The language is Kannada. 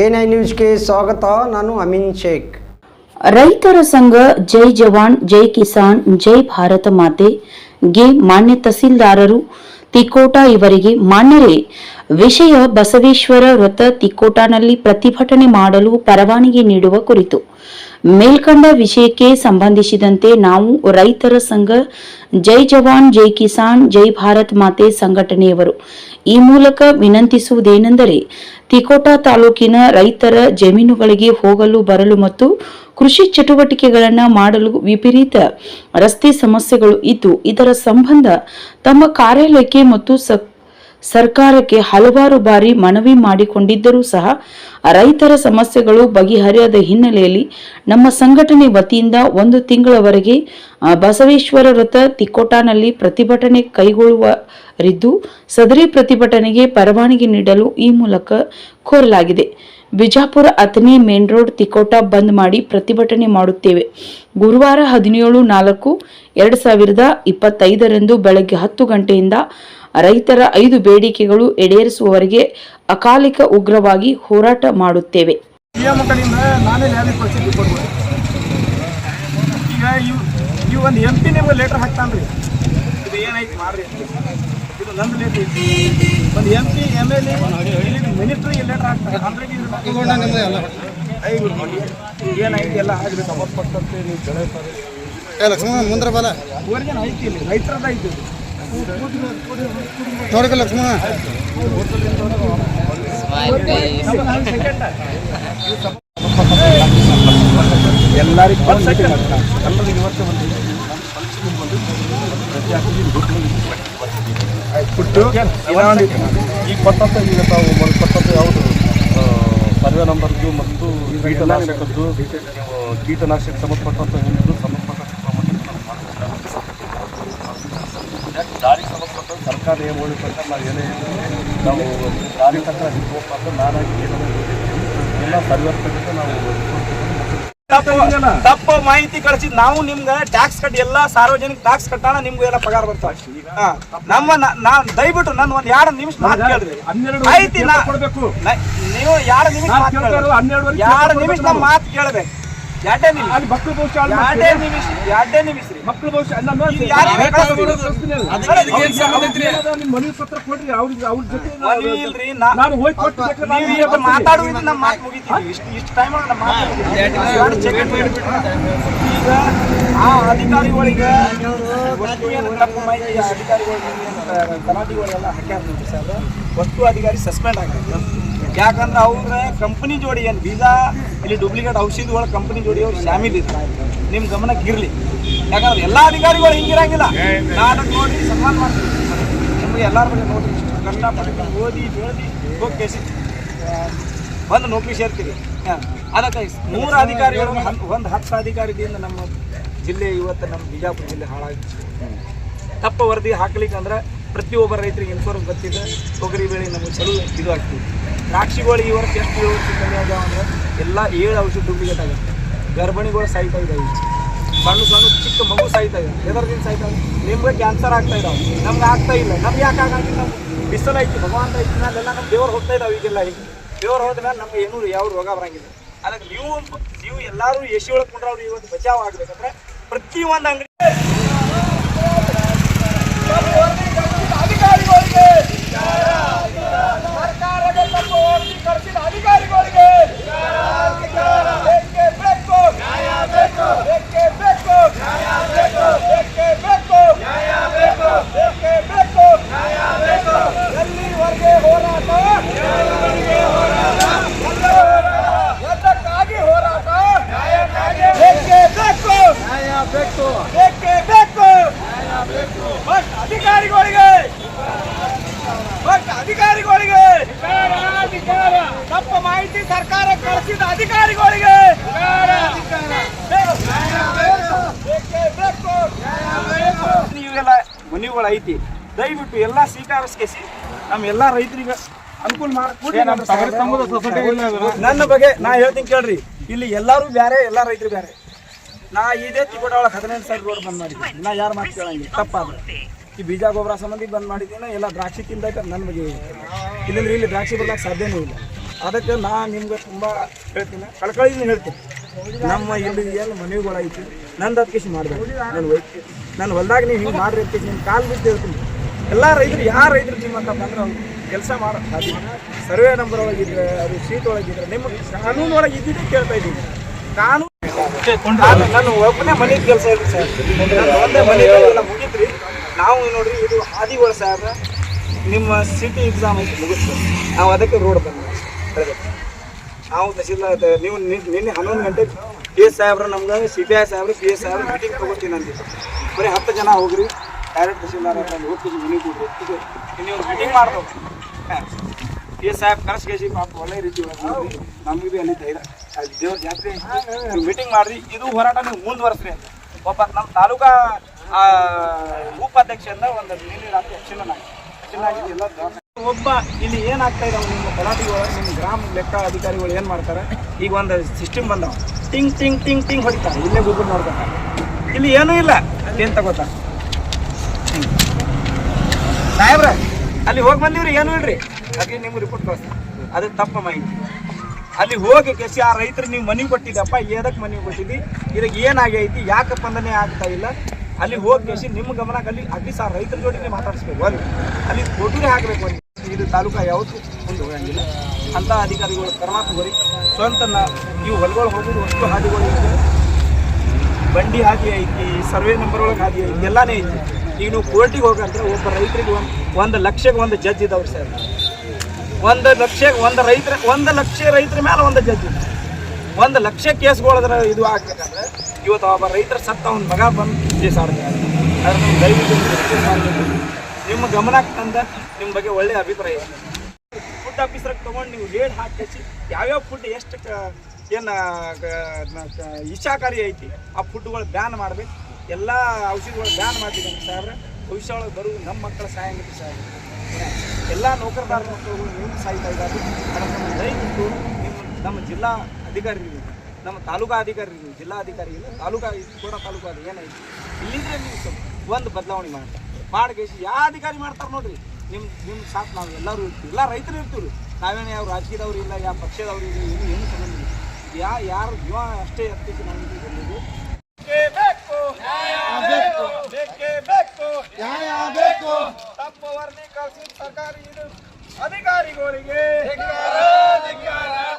ಎನ್ ಐ ನ್ಯೂಸ್ಗೆ ಸ್ವಾಗತ. ನಾನು ಅಮಿನ್ ಶೇಖ್. ರೈತರ ಸಂಘ, ಜೈ ಜವಾನ್, ಜೈ ಕಿಸಾನ್, ಜೈ ಭಾರತ ಮಾತೆ ಗೆ ಮಾನ್ಯ ತಹಸೀಲ್ದಾರರು, ತಿಕೋಟ ಇವರಿಗೆ ಮಾನ್ಯರೇ. ವಿಷಯ ಬಸವೇಶ್ವರ ವೃತ್ತ ತಿಕೋಟನಲ್ಲಿ ಪ್ರತಿಭಟನೆ ಮಾಡಲು ಪರವಾನಗಿ ನೀಡುವ ಕುರಿತು ಮೇಲ್ಕಂಡ ವಿಷಯಕ್ಕೆ ಸಂಬಂಧಿಸಿದಂತೆ ನಾವು ರೈತರ ಸಂಘ, ಜೈ ಜವಾನ್, ಜೈ ಕಿಸಾನ್, ಜೈ ಭಾರತ್ ಮಾತೆ ಸಂಘಟನೆಯವರು. ಈ ಮೂಲಕ ವಿನಂತಿಸುವುದೇನೆಂದರೆ, ತಿಕೋಟಾ ತಾಲೂಕಿನ ರೈತರ ಜಮೀನುಗಳಿಗೆ ಹೋಗಲು, ಬರಲು ಮತ್ತು ಕೃಷಿ ಚಟುವಟಿಕೆಗಳನ್ನು ಮಾಡಲು ವಿಪರೀತ ರಸ್ತೆ ಸಮಸ್ಯೆಗಳು ಇದ್ದು, ಇದರ ಸಂಬಂಧ ತಮ್ಮ ಕಾರ್ಯಾಲಯಕ್ಕೆ ಮತ್ತು ಸ ಸರ್ಕಾರಕ್ಕೆ ಹಲವಾರು ಬಾರಿ ಮನವಿ ಮಾಡಿಕೊಂಡಿದ್ದರೂ ಸಹ ರೈತರ ಸಮಸ್ಯೆಗಳು ಬಗೆಹರಿಯದ ಹಿನ್ನೆಲೆಯಲ್ಲಿ ನಮ್ಮ ಸಂಘಟನೆ ವತಿಯಿಂದ ಒಂದು ತಿಂಗಳವರೆಗೆ ಬಸವೇಶ್ವರ ವೃತ್ತ ತಿಕ್ಕೋಟಾನಲ್ಲಿ ಪ್ರತಿಭಟನೆ ಕೈಗೊಳ್ಳುವರಿದ್ದು, ಸದರಿ ಪ್ರತಿಭಟನೆಗೆ ಪರವಾನಗಿ ನೀಡಲು ಈ ಮೂಲಕ ಕೋರಲಾಗಿದೆ. ಬಿಜಾಪುರ ಅಥಣಿ ಮೇನ್ ರೋಡ್ ತಿಕೋಟ ಬಂದ್ ಮಾಡಿ ಪ್ರತಿಭಟನೆ ಮಾಡುತ್ತೇವೆ. ಗುರುವಾರ ಹದಿನೇಳು ನಾಲ್ಕು ಎರಡು ಸಾವಿರದ ಇಪ್ಪತ್ತೈದರಂದು ಬೆಳಗ್ಗೆ ಹತ್ತು ಗಂಟೆಯಿಂದ ರೈತರ ಐದು ಬೇಡಿಕೆಗಳು ಈಡೇರಿಸುವವರೆಗೆ ಅಕಾಲಿಕ ಉಗ್ರವಾಗಿ ಹೋರಾಟ ಮಾಡುತ್ತೇವೆ. ಈಗ ಒಂದು ಎಂ ಪಿ ನಿಮ್ಗೆ ಹಾಕ್ತಾನ್ರಿ. ಇದು ಏನೈತಿ ಮಾಡ್ರಿ. ಇದು ಒಂದು M P M L A ಮಿನಿಸ್ಟ್ರಿಗೆ letter ಹಾಕ್ತಾರೆ. ಅಂದ್ರೆ ಏನೈತಿ ಎಲ್ಲ ಆಗಲಿ ಸಂಬಂಧಪಟ್ಟಂತೆ ನೀವು ಬೆಳೆಸ್ತಾರೆ ಏ ಲಕ್ಷ್ಮಣ ಮುಂದ್ರ ಬಲ ಊರಿಗೇನು ಐತಿ ಇಲ್ಲಿ? ರೈತರದ ಐತಿ ಇದು. ನೋಡ್ಕ ಲಕ್ಷ್ಮಣ. ಎಲ್ಲರಿಗೂ. ಎಲ್ಲರಿಗೂ ಒಂದು. ಬಂದು ಪ್ರತಿಯಾಗಿ ಇವತ್ತೇ ಒಂದು ಬಿಟ್ಟು ಈಗ ಕೊಟ್ಟಂತ ಈಗ ತಾವು ಕೊಟ್ಟಂತ ಯಾವುದು? ಸರ್ವೆ ನಂಬರ್ದು ಮತ್ತು ಕೀಟನಾಶಕದ್ದು. ಕೀಟನಾಶಕ ಸಂಬಂಧಪಟ್ಟಂತ ಏನಿದ್ರು ಸಂಬಂಧಪಟ್ಟ ದಾರಿ ಸಂಬಂಧಪಟ್ಟ ಸರ್ಕಾರ ಏನು ಪ್ರಕಾರ ನಾವು ಏನೇ ನಾವು ದಾರಿ ತಕ್ಕ ಅಂತ ನಾನಾಗಿ ಎಲ್ಲ ಪರಿವರ್ತಕ ನಾವು ತಪ್ಪ ಮಾಹಿತಿ ಕಳಿಸಿದ್ ನಾವು ನಿಮ್ಗೆ ಟ್ಯಾಕ್ಸ್ ಕಟ್ಟಿ ಎಲ್ಲ ಸಾರ್ವಜನಿಕ ಟ್ಯಾಕ್ಸ್ ಕಟ್ಟಾಣ ನಿಮ್ಗೆ ಎಲ್ಲ ಪಗಾರ ಬರ್ತಾವ ಹಾ. ನಮ್ಮ ನಾನು ದಯವಿಟ್ಟು ನನ್ನ ಒಂದ್ ಎರಡು ನಿಮಿಷ ಮಾತು ಕೇಳ್ರಿ ಐತಿ ನೀವು ಎರಡು ನಿಮಿಷ ಮಾತು ಎರಡು ನಿಮಿಷ ನಮ್ಮ ಮಾತು ಕೇಳ್ಬೇಕು ಎರಡೇ ನಿಮಿಷ. ಎರಡೇ ನಿಮಿಷ. ಎರಡೇ ನಿಮಿಷ ರೀ. ಮಕ್ಕಳು ಬಹುಶಃ ಅಲ್ಲ ಇದು ಯಾರಿಗೆ ಮನವಿ ಪತ್ರ ಕೊಡ್ರಿ ಅವ್ರಿಗೆ ಅವ್ರ ಜೊತೆ ಇಲ್ರಿ ನಾನು ಹೋಗಿ ಕೊಟ್ಟು ನೀವು ಮಾತಾಡುವುದು ನಮ್ಮ ಮಾತು ಮುಗಿತೀವಿ ಇಷ್ಟು ಇಷ್ಟು ಟೈಮ್ ನಮ್ಮ ಮಾತು. ಈಗ ಆ ಅಧಿಕಾರಿಗಳಿಗೆ ತಪ್ಪು ಮಾಹಿತಿ ಅಧಿಕಾರಿಗಳಿಗೆ ತಲಾಟಿಗಳಿಗೆಲ್ಲ ಹಾಕ್ಯಾರ ನೋಡ್ರಿ ಸರ್. ವಸ್ತು ಅಧಿಕಾರಿ ಸಸ್ಪೆಂಡ್ ಆಗ್ತದೆ ಯಾಕಂದ್ರೆ ಅವ್ರ ಕಂಪನಿ ಜೋಡಿ ಏನು ಬೀಜಾ ಇಲ್ಲಿ ಡೂಪ್ಲಿಕೇಟ್ ಒಳಗೆ ಕಂಪನಿ ಜೋಡಿ ಅವ್ರು ಶಾಮಿಲ್ ಇದ್ರು ನಿಮ್ಮ ಗಮನಕ್ಕೆ ಇರಲಿ. ಯಾಕಂದ್ರೆ ಎಲ್ಲ ಅಧಿಕಾರಿಗಳು ಹಿಂಗಿರಂಗಿಲ್ಲ ನಾನು ನೋಡಿ ಸನ್ಮಾನ ಮಾಡ್ತೀನಿ ನಿಮಗೆ ಎಲ್ಲರ ಬಗ್ಗೆ ನೋಡಿ ಇಷ್ಟು ಕಷ್ಟಪಟ್ಟು ಓದಿ ಬೆಳೆದಿ ಹೋಗಿ ಕೇಸಿ. ಬಂದು ನೌಕರಿ ಸೇರ್ತೀವಿ. ಹಾಂ. ಅದಕ್ಕೆ ಮೂರು ಅಧಿಕಾರಿಗಳು ಒಂದು ಹತ್ತು ಅಧಿಕಾರಿದಿಂದ ನಮ್ಮ ಜಿಲ್ಲೆ ಇವತ್ತು ನಮ್ಮ ಬಿಜಾಪುರ ಜಿಲ್ಲೆ ಹಾಳಾಗಿ ತಪ್ಪು ವರದಿ ಹಾಕ್ಲಿಕ್ಕೆ ಅಂದ್ರೆ ಪ್ರತಿಯೊಬ್ಬ ರೈತರಿಗೆ ಇನ್ಫಾರ್ಮ್ ಗೊತ್ತಿದೆ. ತೊಗರಿ ಬೆಳೆ ನಮಗೆ ಚಲೋ ಇದು ಆಗ್ತಿದೆ. ದ್ರಾಕ್ಷಿಗಳು ಈ ವರ್ಷ ಎಷ್ಟು ಇಳುವರಿ ಕಮ್ಮಿ ಆಗ್ಯಾವ ಅಂದ್ರೆ ಎಲ್ಲ ಏಳು ಔಷಧ ಡೂಪ್ಲಿಕೇಟ್ ಆಗುತ್ತೆ ಗರ್ಭಿಣಿಗಳು ಸಾಯ್ತಾ ಇದ್ದಾವೆ ಸಣ್ಣ ಸಣ್ಣ ಚಿಕ್ಕ ಮಗು ಸಾಯ್ತಾ ಇದೆ ಎದರ್ದಿನ ಸಾಯ್ತಾ ಇದೆ ನಿಮ್ಗೆ ಕ್ಯಾನ್ಸರ್ ಆಗ್ತಾ ಇದಾವೆ. ನಮ್ಗೆ ಆಗ್ತಾ ಇಲ್ಲ. ನಮ್ಗೆ ಯಾಕೆ ಆಗಂಗಿಲ್ಲ? ಬಿಸಿಲು ಐತಿ. ಭಗವಂತ ಐತಿ ಮೇಲೆಲ್ಲ ನಮ್ಮ ದೇವ್ರು ಹೋಗ್ತಾ ಇದಾವೆ ಈಗೆಲ್ಲ ಈಗ. ದೇವ್ರು ಹೋದ ಮೇಲೆ ನಮ್ಗೆ ಏನೂ ಯಾವ ರೋಗ ಬರಂಗಿಲ್ಲ. ಅದಕ್ಕೆ ನೀವು ನೀವು ಎಲ್ಲರೂ ಎಸಿ ಒಳಗೆ ಕುಂಡ್ರವ್ರು ಇವತ್ತು ಬಚಾವ್ ಆಗ್ಬೇಕಂದ್ರೆ ಪ್ರತಿಯೊಂದು ಅಂಗಡಿ ಅಧಿಕಾರಿಗಳಿಗೆ ಸರ್ಕಾರದ ತಪ್ಪು ವರದಿ ಕಳಿಸಿದ ಅಧಿಕಾರಿಗಳಿಗೆ ಬೇಕೇ ಬೇಕು ನ್ಯಾಯ ಬೇಕು ಬೇಕೇ ಬೇಕು ನ್ಯಾಯ ಬೇಕು ಬೇಕೇ ಬೇಕು ನ್ಯಾಯ ಬೇಕು ಬೇಕೇ ಬೇಕು ನ್ಯಾಯ ಬೇಕು ಎಲ್ಲಿವರೆಗೆ ಹೋರಾಟ ಎದಕ್ಕಾಗಿ ಹೋರಾಟ ನ್ಯಾಯಕ್ಕಾಗಿ ಬೇಕೇ ಬೇಕು ನ್ಯಾಯ ಬೇಕು. ಬೇಕೇ ಬೇಕು. ಬಟ್ ಅಧಿಕಾರಿಗಳಿಗೆ. ಬಟ್ ಅಧಿಕಾರಿಗಳಿಗೆ. ತಪ್ಪು ಮಾಹಿತಿ ಸರ್ಕಾರ ಕಳಿಸಿದ ಅಧಿಕಾರಿಗಳಿಗೆ. ನೀವೆಲ್ಲ ಮನೆಗಳು ಐತಿ. ದಯವಿಟ್ಟು ಎಲ್ಲ ಸ್ವೀಕರಿಸ್ಕೇಸಿ ನಮ್ಮ ಎಲ್ಲ ರೈತರಿಗೆ ಅನುಕೂಲ ಮಾಡಿ ನನ್ನ ಬಗ್ಗೆ ನಾ ಹೇಳ್ತೀನಿ ಕೇಳ್ರಿ. ಇಲ್ಲಿ ಎಲ್ಲರೂ ಬೇರೆ ಎಲ್ಲ ರೈತರು ಬೇರೆ ನಾ ಇದೇ ತಿಕೋಟ ಒಳಗೆ ಹದಿನೆಂಟು ಸಾವಿರ ರೋಡ್ ಬಂದ್ ಮಾಡಿದ್ದೀನಿ. ನಾ ಯಾರು ಮಾತು ಕೇಳಂಗಿಲ್ಲ. ತಪ್ಪಾದ್ರೆ. ಈ ಬೀಜ ಗೊಬ್ಬರ ಸಂಬಂಧಿ ಬಂದ್ ಮಾಡಿದ್ದೀನಿ. ಎಲ್ಲ ದ್ರಾಕ್ಷಿ ತಿಂದೈತೆ ನನ್ನ ಬಗ್ಗೆ ಇಲ್ಲಿಂದ್ರೆ ಇಲ್ಲಿ ದ್ರಾಕ್ಷಿ ಬರ್ಲಕ್ಕೆ ಸಾಧ್ಯನೂ ಇಲ್ಲ. ಅದಕ್ಕೆ ನಾ ನಿಮ್ಗೆ ತುಂಬ ಹೇಳ್ತೀನಿ. ಕಳ್ಕಳಿ ಹೇಳ್ತೀನಿ. ನಮ್ಮ ಇಲ್ಲಿ ಏನು ಮನೆಗಳೈತಿ ನಂದು ಅದಕ್ಕೆ ಮಾಡಬೇಕು ನನ್ನ ವೈದ್ಯ ನಾನು ಹೊಲ್ದಾಗ ನೀವು ಹಿಂಗೆ ಮಾಡ್ರಿ ಅಂತ ನಿಮ್ಮ ಕಾಲು ಬಿದ್ದು ಹೇಳ್ತೀನಿ. ಎಲ್ಲ ರೈತರು, ಯಾರು ರೈತರು ನಿಮ್ಮ ಅಂತ ಬಂದ್ರೆ ಅವ್ರು ಕೆಲಸ ಮಾಡೋ ಸಾಧ್ಯ ಸರ್ವೆ ನಂಬರ್ ಒಳಗಿದ್ರೆ, ಅದು ಸೀಟ್ ಒಳಗಿದ್ರೆ, ನಿಮ್ಮ ಕಾನೂನು ಒಳಗೆ ಕೇಳ್ತಾ ಇದ್ದೀನಿ. ನಾನು ನಾನು ಒಬ್ಬನೇ ಮನೆ ಕೆಲಸ ಇತ್ತು ಸರ್. ಒಂದೇ ಮನೆ ಎಲ್ಲ ಮುಗಿತ್ರಿ. ನಾವು ನೋಡ್ರಿ ಇದು ಹಾದಿಗಳು ಸರ್ ನಿಮ್ಮ ಸಿಟಿ ಎಕ್ಸಾಮ್ ಐತಿ ಮುಗಿಸ್ತು ನಾವು ಅದಕ್ಕೆ ರೋಡ್ ಬಂದ್ವಿ. ನಾವು ತಹಸೀಲ್ದಾರ್ ನೀವು ನಿನ್- ನಿನ್ನೆ ಹನ್ನೊಂದು ಗಂಟೆ ಪಿ ಎಸ್ ಸಾಹೇಬ್ರು ನಮ್ಗೆ ಸಿ ಪಿ ಐ ಸಾಹೇಬ್ರು ಪಿ ಎಸ್ ಸಾಹೇಬ್ರು ಮೀಟಿಂಗ್ ತೊಗೋತೀನಿ ಅಂದಿದ್ದು ಬರೀ ಹತ್ತು ಜನ ಹೋಗ್ರಿ ಡೈರೆಕ್ಟ್ ತಹಸೀಲ್ದಾರ್ ಅಲ್ಲಿ ಹೋಗ್ತೀವಿ ಮನೆ ಕೊಡ್ರಿ. ಇದು ನೀವು ಮೀಟಿಂಗ್ ಮಾಡ್ದೋ ಪಿ ಎಸ್ ಸಾಹೇಬ್ ಕರ್ಸ್ಕೇಸಿ ಪಾಪ ಒಳ್ಳೆ ರೀತಿ ಒಳಗೆ ನಮಗೆ ಭೀ ಅಲ್ಲಿ ಧೈರ್ಯ. ಮೀಟಿಂಗ್ ಮಾಡ್ರಿ ಇದು ಹೋರಾಟ ನೀವು ಮುಂದುವರೆಸ್ರಿ ಅಂತ. ಒಬ್ಬ ನಮ್ಮ ತಾಲೂಕಾ ಆ, ಉಪಾಧ್ಯಕ್ಷರಿಂದ ಒಂದು ನೀಲಿ ರಾತ್ರಿ ಒಬ್ಬ ಇಲ್ಲಿ ಏನಾಗ್ತಾ ಇದಾವೆ ನಿಮ್ಮ ತಲಾಟಿಗಳು ನಿಮ್ಮ ಗ್ರಾಮ ಲೆಕ್ಕ ಅಧಿಕಾರಿಗಳು ಏನು ಮಾಡ್ತಾರೆ? ಈಗ ಒಂದು ಸಿಸ್ಟಮ್ ಬಂದವ. ಟಿಂಗ್ ಟಿಂಗ್ ಟಿಂಗ್ ಟಿಂಗ್ ಹೊಡಿತಾರೆ. ಇಲ್ಲೇ ಗೂಗಲ್ ನೋಡ್ತಾರೆ. ಇಲ್ಲಿ ಏನೂ ಇಲ್ಲ. ಏನು ತಗೋತಾರೆ ಸಾಹೇಬ್ರ ಅಲ್ಲಿ ಹೋಗಿ ಬಂದಿವ್ರಿ ಏನು ಇಲ್ರಿ? ಹಾಗೆ ನಿಮ್ಗೆ ರಿಪೋರ್ಟ್ ಕಳಿಸ್ತಾರೆ ಅದು ತಪ್ಪ ಮಾಹಿತಿ. ಅಲ್ಲಿ ಹೋಗಿ ಕೆಸಿ ಆ ರೈತರು ನೀವು ಮನೆಗೆ ಕೊಟ್ಟಿದ್ದಪ್ಪ ಏದಕ್ಕೆ ಮನೆಗೆ ಕೊಟ್ಟಿದ್ದಿ? ಇದಕ್ಕೆ ಏನಾಗೈತಿ? ಯಾಕೆ ಸ್ಪಂದನೆ ಆಗ್ತಾ ಇಲ್ಲ. ಅಲ್ಲಿ ಹೋಗಿ ಕೆಸಿ ನಿಮ್ಮ ಗಮನಕ್ಕೆ ಅಲ್ಲಿ ಅಟ್ಲೀಸ್ಟ್ ಆ ರೈತರ ಜೋಡಿನೇ ಮಾತಾಡಿಸ್ಬೇಕು ಒಂದು ಅಲ್ಲಿ ಫೋಟೋನೇ ಹಾಕಬೇಕು ಇದು ತಾಲೂಕಾ ಯಾವತ್ತೂ ಮುಂದೆ ಹೋಗಂಗಿಲ್ಲ. ಅಂಥ ಅಧಿಕಾರಿಗಳು ಕರ್ನಾಟಕ ತಗೋರಿ ಸ್ವಂತ ನೀವು ಹೊಲಗಳು ಹೋಗೋದು ಅಷ್ಟು ಹಾದಿಗಳು ಇದೆ ಬಂಡಿ ಹಾದಿ ಐತಿ, ಸರ್ವೆ ನಂಬರ್ ಒಳಗೆ ಹಾದಿ ಐತಿ, ಎಲ್ಲಾನೇ ಐತಿ. ಈಗ ನೀವು ಕೋರ್ಟಿಗೆ ಹೋಗಂದ್ರೆ ಒಬ್ಬ ರೈತರಿಗೆ ಒಂದು ಒಂದು ಲಕ್ಷಕ್ಕೆ ಒಂದು ಜಡ್ಜ್ ಇದ್ದಾವ್ರು ಸರ್. ಒಂದು ಲಕ್ಷ ಒಂದು ರೈತರ ಒಂದು ಲಕ್ಷ ರೈತರ ಮೇಲೆ ಒಂದು ಜಡ್ಜಿ ಒಂದು ಲಕ್ಷ ಕೇಸ್ಗಳದ್ರ ಇದು ಆಗ್ಬೇಕಂದ್ರೆ ಇವತ್ತು ಒಬ್ಬ ರೈತರ ಸತ್ತ ಅವ್ನ ಮಗ ಬಂದು ಕೇಸ್ ಆಡ್ತಾರೆ. ನಿಮ್ಮ ಗಮನಕ್ಕೆ ತಂದ ನಿಮ್ಮ ಬಗ್ಗೆ ಒಳ್ಳೆಯ ಅಭಿಪ್ರಾಯ. ಫುಡ್ ಆಫೀಸರ್ಗೆ ತೊಗೊಂಡು ನೀವು ರೇಟ್ ಹಾಕಿ ಯಾವ್ಯಾವ ಫುಡ್ ಎಷ್ಟು ಏನು ಇಚ್ಛಾಕಾರಿ ಐತಿ, ಆ ಫುಡ್ಗಳು ಬ್ಯಾನ್ ಮಾಡಬೇಕು. ಎಲ್ಲ ಔಷಧಿಗಳು ಬ್ಯಾನ್ ಮಾಡ್ತಿದ್ದೀನಿ ಸಾಹೇಬ್ರೆ. ಭವಿಷ್ಯ ಒಳಗೆ ಬರುವ ನಮ್ಮ ಮಕ್ಕಳ ಸಹಾಯ ಸಾಹೇಬ್ರೆ ಎಲ್ಲ ನೌಕರದಾರ ಮಕ್ಕಳುಗಳು ನೀವು ಸಾಯ್ತಾ ಇದ್ದಾರೆ ಅದಕ್ಕೆ ನಮ್ಮ ದಯವಿಟ್ಟು ನಿಮ್ಮ ನಮ್ಮ ಜಿಲ್ಲಾ ಅಧಿಕಾರಿಗಳು, ನಮ್ಮ ತಾಲೂಕಾ ಅಧಿಕಾರಿಗಳು ಜಿಲ್ಲಾ ಅಧಿಕಾರಿ ಇಲ್ಲ ತಾಲೂಕಾ ಕೂಡ ತಾಲೂಕು ಏನೈತಿ ಇಲ್ಲಿದ್ರೆ ನೀವು ಒಂದು ಬದಲಾವಣೆ ಮಾಡಿ. ಮಾಡಿಗೆಸಿ ಯಾವ ಅಧಿಕಾರಿ ಮಾಡ್ತಾರೆ ನೋಡ್ರಿ ನಿಮ್ಮ ನಿಮ್ಮ ಸಾಕು ನಾವು ಎಲ್ಲರೂ ಇರ್ತೀವಿ. ಎಲ್ಲ ರೈತರು ಇರ್ತೀವಿ ನಾವೇನು ಯಾವ ರಾಜಕೀಯದವ್ರು ಇಲ್ಲ, ಯಾವ ಪಕ್ಷದವ್ರು ಇಲ್ಲ, ಏನು ಏನು ಸಂಬಂಧ ಯಾ ಯಾರು ಜೀವ ಅಷ್ಟೇ ಎತ್ತಿಸಿ ನಾವು ಬಂದಿದ್ದು. ಬೇಕು ಬೇಕೇ ಬೇಕು ನ್ಯಾಯ ಬೇಕು ತಪ್ಪ ವರ್ಣೀಕರಿಸಿದ ಸರ್ಕಾರಿ ಇದು ಅಧಿಕಾರಿಗಳಿಗೆ